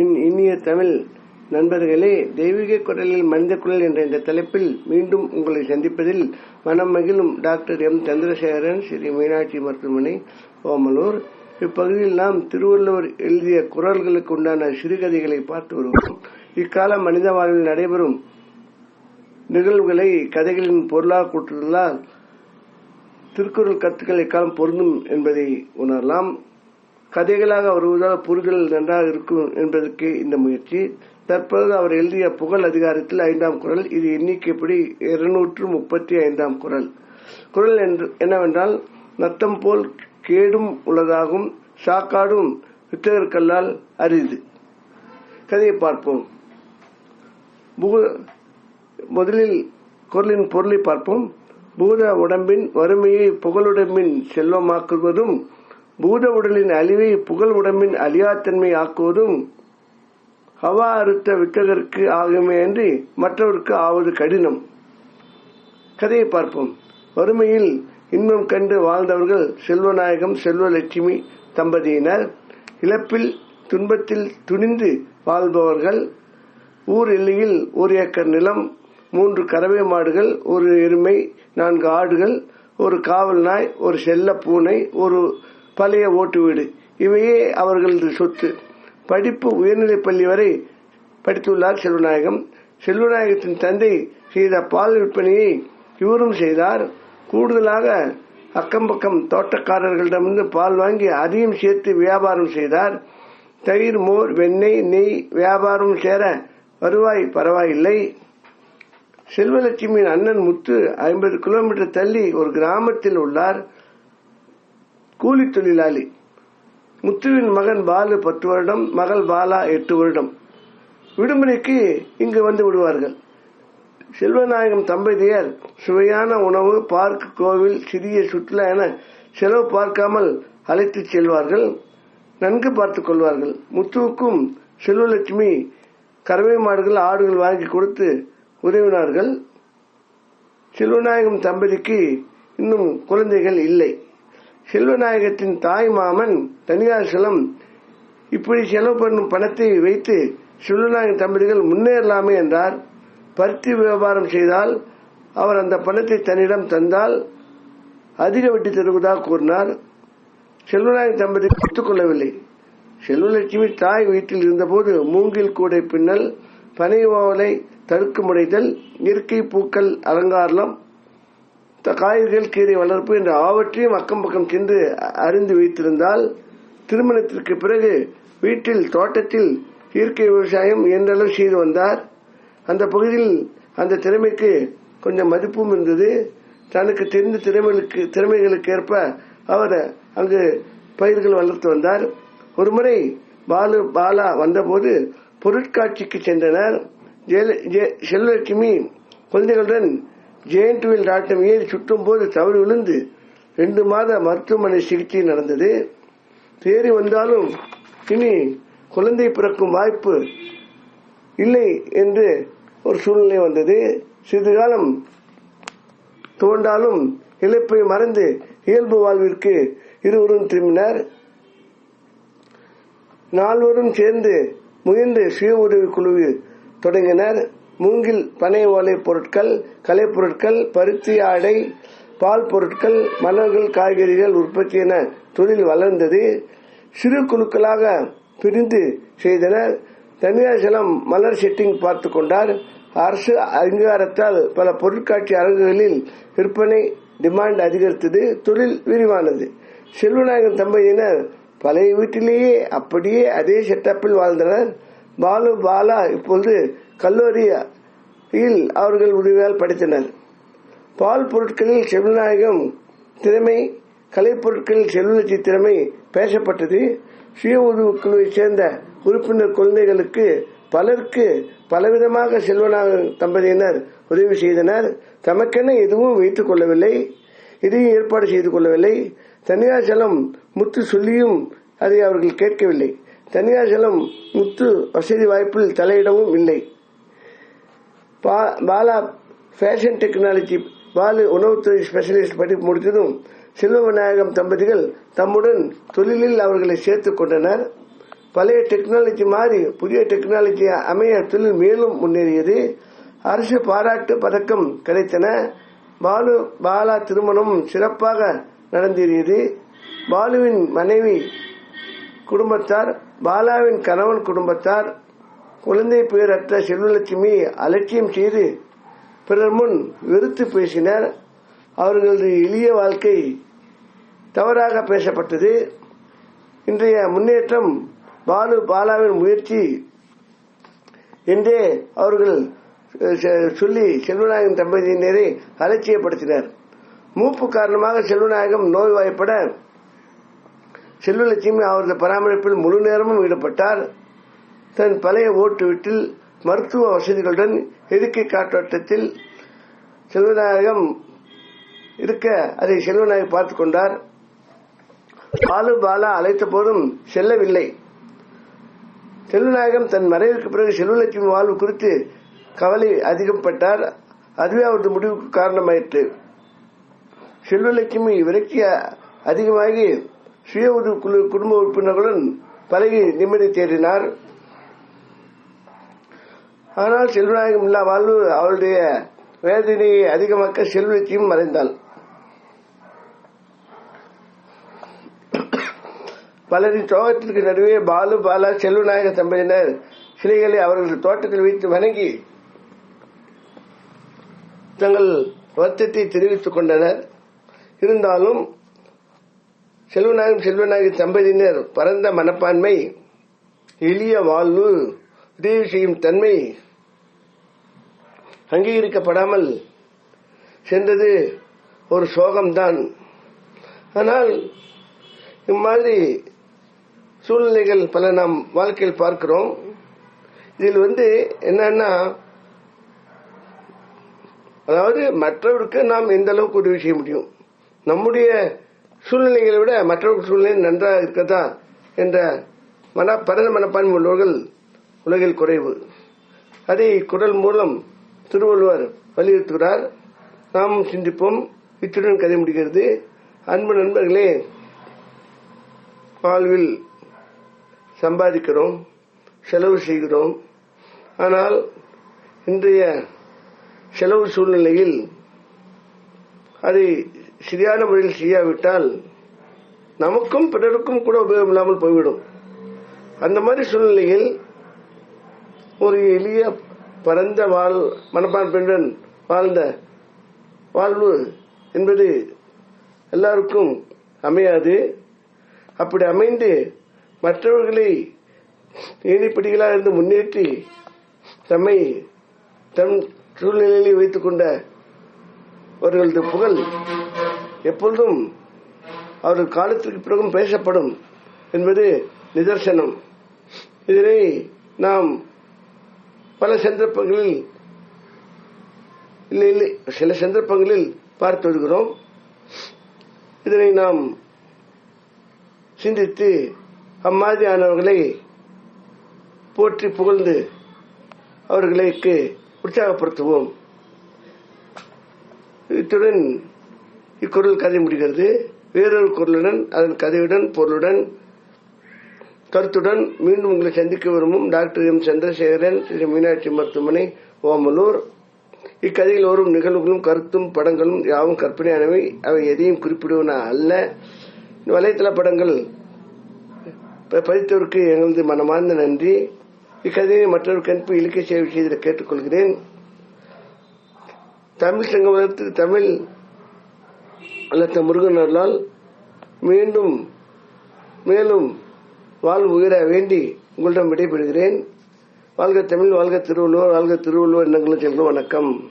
என் இனிய தமிழ் நண்பர்களே தெய்வீக குரலில் மனித குரல் என்ற இந்த தலைப்பில் மீண்டும் உங்களை சந்திப்பதில் மனம் மகிழும் டாக்டர் எம். சந்திரசேகரன் ஸ்ரீ மீனாட்சி மருத்துவமனை ஓமலூர். இப்பகுதியில் நாம் திருவள்ளுவர் எழுதிய குரல்களுக்கு உண்டான சிறுகதைகளை பார்த்து வருவோம். இக்கால மனித வாழ்வில் நடைபெறும் நிகழ்வுகளை கதைகளின் பொருளாக கூட்டுவதால் திருக்குறள் கருத்துக்கள் இக்காலம் பொருந்தும் என்பதை உணரலாம். கதைகளாக வருவதால் புரிதல் நன்றாக இருக்கும் என்பதற்கு இந்த முயற்சி. தற்போது அவர் எழுதிய புகழ் அதிகாரத்தில் ஐந்தாம் குரல் இது எண்ணிக்கைப்படி இருநூற்று முப்பத்தி ஐந்தாம் குரல். குரல் என்று என்னவென்றால் நத்தம் போல் கேடும் உள்ளதாகும் சாக்காடும் வித்தகர்கல்லால் அரிது. கதையை பார்ப்போம். முதலில் குரலின் பொருளை பார்ப்போம். பூத உடம்பின் வறுமையை புகழுடம்பின் செல்வமாக்குவதும் பூத உடலின் அழிவை புகழ் உடம்பின் அழியாத்தன்மை ஆக்குவதும் ஹவா அறுத்த வித்தகருக்கு ஆகுமே அன்றி மற்றவருக்கு ஆவது கடினம். கதையை பார்ப்போம். வறுமையில் இன்பம் கண்டு வாழ்ந்தவர்கள் செல்வநாயகம் செல்வலட்சுமி தம்பதியினர். இழப்பில் துன்பத்தில் துணிந்து வாழ்பவர்கள். ஊர் எல்லையில் ஒரு ஏக்கர் நிலம் மூன்று கறவை மாடுகள் ஒரு எருமை நான்கு ஆடுகள் ஒரு காவல் நாய் ஒரு செல்ல பூனை ஒரு பழைய ஓட்டு வீடு. இவையே அவர்களது சொத்து. படிப்பு உயர்நிலைப் பள்ளி வரை படித்துள்ளார் செல்வநாயகம். செல்வநாயகத்தின் தந்தை செய்த பால் விற்பனையை இவரும் செய்தார். கூடுதலாக அக்கம் பக்கம் தோட்டக்காரர்களிடமிருந்து பால் வாங்கி அதையும் சேர்த்து வியாபாரம் செய்தார். தயிர் மோர் வெண்ணெய் நெய் வியாபாரம் சேர வருவாய் பரவாயில்லை. செல்வலட்சுமியின் அண்ணன் முத்து ஐம்பது கிலோமீட்டர் தள்ளி ஒரு கிராமத்தில் உள்ளார். கூலி தொழிலாளி. முத்துவின் மகன் பாலு பத்து வருடம் மகள் பாலா எட்டு வருடம். விடுமுறைக்கு இங்கு வந்து விடுவார்கள். செல்வநாயகம் தம்பதியர் சுவையான உணவு பார்க் கோவில் சிறிய சுற்றுலா என செலவு பார்க்காமல் அழைத்துச் செல்வார்கள். நன்கு பார்த்துக் கொள்வார்கள். முத்துவுக்கும் செல்வலட்சுமி கறவை மாடுகள் ஆடுகள் வாங்கி கொடுத்து உதவினார்கள். செல்வநாயகம் தம்பதிக்கு இன்னும் குழந்தைகள் இல்லை. செல்வநாயகத்தின் தாய் மாமன் தனியார் செலம் இப்படி செலவு பண்ணும் பணத்தை வைத்து செல்வநாயகன் தம்பதிகள் முன்னேறலாமே என்றார். பருத்தி வியாபாரம் செய்தால் அவர் அந்த பணத்தை தன்னிடம் தந்தால் அதிக வட்டி தருவதாக கூறினார். செல்வநாயகன் தம்பதி ஒத்துக்கொள்ளவில்லை செல்வலட்சுமி தாய் வீட்டில் இருந்தபோது மூங்கில் கூடை பின்னல் பனை ஓலை தடுக்கு முடைதல் இயற்கை பூக்கள் அலங்காரம் காய்கறிகள் கீரை வளர்ப்பு என்ற ஆவற்றையும் அக்கம் பக்கம் சென்று அறிந்து வைத்திருந்தால் திருமணத்திற்கு பிறகு வீட்டில் தோட்டத்தில் இயற்கை விவசாயம் என்றளவு செய்து வந்தார். அந்த பகுதியில் அந்த திறமைக்கு கொஞ்சம் மதிப்பும் இருந்தது. தனக்கு தெரிந்த திறமைகளுக்கு திறமைகளுக்கு ஏற்ப அவர் அங்கு பயிர்கள் வளர்த்து வந்தார். ஒருமுறை பாலு பாலா வந்தபோது பொருட்காட்சிக்கு சென்றனர். செல்வலட்சுமி குழந்தைகளுடன் ஜெயண்ட் வீல் ராட்டம் ஏறி சுற்றும் போது தவறு விழுந்து ரெண்டு மாத மருத்துவமனை சிகிச்சை நடந்தது. தேறி வந்தாலும் இனி குழந்தை பிறக்கும் வாய்ப்பு இல்லை என்று ஒரு சூழ்நிலை வந்தது. சிறிது காலம் தோண்டாலும் இழப்பை மறந்து இயல்பு வாழ்விற்கு இருவரும் திரும்பினர். நால்வரும் சேர்ந்து முயன்று சுய உதவி குழு தொடங்கினர். மூங்கில் பனை ஓலை பொருட்கள் கலைப்பொருட்கள் பருத்தி ஆடை பால் பொருட்கள் மலர்கள் காய்கறிகள் உற்பத்தி என தொழில் வளர்ந்தது. சிறு குழுக்களாக பிரிந்து செய்தனர். தனியார் செலம் மலர் செட்டிங் பார்த்து கொண்டார். அரசு அங்கீகாரத்தால் பல பொருட்காட்சி அரங்குகளில் விற்பனை டிமாண்ட் அதிகரித்தது. தொழில் விரிவானது. செல்வநாயகன் தம்பதியினர் பழைய வீட்டிலேயே அப்படியே அதே செட்டப்பில் வாழ்ந்தனர். பாலு பாலா இப்பொழுது இல் அவர்கள் உதவியால் படித்தனர். பால் பொருட்களில் செவிநாயகம் திறமை கலைப்பொருட்களில் செல்வலட்சி திறமை பேசப்பட்டது. சுய உதவி குழுவை சேர்ந்த உறுப்பினர் குழந்தைகளுக்கு பலருக்கு பலவிதமாக செல்வனாக தம்பதியினர் உதவி செய்தனர். தமக்கென எதுவும் வைத்துக் கொள்ளவில்லை. இதையும் ஏற்பாடு செய்து கொள்ளவில்லை. தனியார் செலம் முத்து சொல்லியும் அதை அவர்கள் கேட்கவில்லை. தனியார் செலம் முத்து வசதி வாய்ப்பில் தலையிடவும் இல்லை. பாலா ஃபேஷன் டெக்னாலஜி பாலு உணவுத்துறை ஸ்பெஷலிஸ்ட் படிப்பு முடித்ததும் செல்வ விநாயகம் தம்பதிகள் தம்முடன் தொழிலில் அவர்களை சேர்த்துக் கொண்டனர். பழைய டெக்னாலஜி மாறி புதிய டெக்னாலஜி அமைய தொழில் மேலும் முன்னேறியது. அரசு பாராட்டு பதக்கம் கிடைத்தன. பாலு பாலா திருமணம் சிறப்பாக நடந்தேறியது. பாலுவின் மனைவி குடும்பத்தார் பாலாவின் கணவன் குடும்பத்தார் குழந்தை பேரற்ற செல்வலட்சுமி அலட்சியம் செய்து பிறர் முன் வெறுத்து பேசினர். அவர்களது எளிய வாழ்க்கை தவறாக பேசப்பட்டது. இன்றைய முன்னேற்றம் பாலு பாலாவின் முயற்சி என்றே அவர்கள் செ- சொல்லி செல்வநாயகம் தம்பதியினரை அலட்சியப்படுத்தினர். மூப்பு காரணமாக செல்வநாயகம் நோய்வாய்ப்பட செல்வலட்சுமி அவரது பராமரிப்பில் முழு நேரமும் ஈடுபட்டார். தன் பழைய ஓட்டு வீட்டில் மருத்துவ வசதிகளுடன் இருக்கை காற்றோட்டத்தில் செல்வநாயகம் இருக்க அதை செல்வநாயகம் பார்த்துக் கொண்டார். பாலு பாலா அழைத்த போதும் செல்லவில்லை. செல்வநாயகம் தன் மறைவுக்கு பிறகு செல்வலட்சுமி வாழ்வு குறித்து கவலை அதிகப்பட்டார். அதுவே அவரது முடிவுக்கு காரணமாயிற்று. செல்வலட்சுமி விரக்தி அதிகமாகி சுய உதவி குழு குடும்ப உறுப்பினர்களுடன் பழகி நிம்மதி தேடினார். ஆனால் செல்வநாயகம் இல்லா வாழ்வு அவளுடைய வேதனையை அதிகமாக்க செல்வத்தையும் மறைந்தாள். பலரின் சோகத்திற்கு நடுவே பாலு பாலா செல்வநாயக தம்பதியினர் சிலைகளை அவர்கள் தோட்டத்தில் வைத்து வணங்கி தங்கள் வருத்தத்தை தெரிவித்துக் கொண்டனர். இருந்தாலும் செல்வநாயகம் செல்வநாயகி தம்பதியினர் பரந்த மனப்பான்மை எளிய வாழ்வு உதவி செய்யும் தன்மை அங்கீகரிக்கப்படாமல் சென்றது ஒரு சோகம்தான். ஆனால் இம்மாதிரி சூழ்நிலைகள் பல நாம் வாழ்க்கையில் பார்க்கிறோம். இதில் வந்து என்னன்னா அதாவது மற்றவருக்கு நாம் எந்த அளவுக்கு உதவி செய்ய முடியும்? நம்முடைய சூழ்நிலைகளை விட மற்றவர்கள் சூழ்நிலை நன்றாக இருக்கதா என்ற மன பரந்த மனப்பான்மை உள்ளவர்கள் உலகில் குறைவு. அதை குரல் மூலம் திருவள்ளுவர் வலியுறுத்துகிறார் நாம் சிந்திப்போம். இத்துடன் கதை முடிகிறது. அன்பு நண்பர்களே வாழ்வில் சம்பாதிக்கிறோம் செலவு செய்கிறோம். ஆனால் இன்றைய செலவு சூழ்நிலையில் அதை சரியான முறையில் செய்யாவிட்டால் நமக்கும் பிறருக்கும் கூட உபயோகம் இல்லாமல் போய்விடும். அந்த மாதிரி சூழ்நிலையில் ஒரு எளிய பரந்த வாழ் மனப்பான் மனப்பான்பெண்டன் வாழ்ந்த வாழ்வு என்பது எல்லாருக்கும் அமையாது. அப்படி அமைந்து மற்றவர்களை ஏணிப்படிகளாக இருந்து முன்னேற்றி தம்மை தம் சூழ்நிலையில் வைத்துக் கொண்ட அவர்களது புகழ் எப்பொழுதும் அவர்கள் காலத்திற்கு பிறகும் பேசப்படும் என்பது நிதர்சனம். இதனை நாம் பல சந்தர்ப்பங்களில் இல்லை இல்லை சில சந்தர்ப்பங்களில் பார்த்து வருகிறோம். இதனை நாம் சிந்தித்து அம்மாதிரியானவர்களை போற்றி புகழ்ந்து அவர்களுக்கு உற்சாகப்படுத்துவோம். இத்துடன் இக்குரல் கதை முடிகிறது. வேறொரு குரலுடன் அதன் கதையுடன் பொருளுடன் கருத்துடன் மீண்டும் உங்களை சந்திக்க விரும்பும் டாக்டர் எம் சந்திரசேகரன் ஸ்ரீ மீனாட்சி மருத்துவமனை ஓமலூர். இக்கதையில் வரும் நிகழ்வுகளும் கருத்தும் படங்களும் யாவும் கற்பனையானவை. அவை எதையும் குறிப்பிடுவன அல்ல. வலைத்தள படங்கள் ப- பதித்தவருக்கு எங்களது மனமார்ந்த நன்றி. இக்கதையை மற்றொரு கண்பு இலக்கிய சேவை செய்திட கேட்டுக்கொள்கிறேன். தமிழ் சங்கத்துக்கு தமிழ் அல்லத்த முருகனர்களால் மீண்டும் மேலும் வாழ்வு உயர வேண்டி உங்களிடம் விடைபெறுகிறேன். வாழ்க தமிழ் வாழ்க திருவள்ளுவர் வாழ்க திருவள்ளுவர் எண்ணங்களும் செல்லும் வணக்கம்.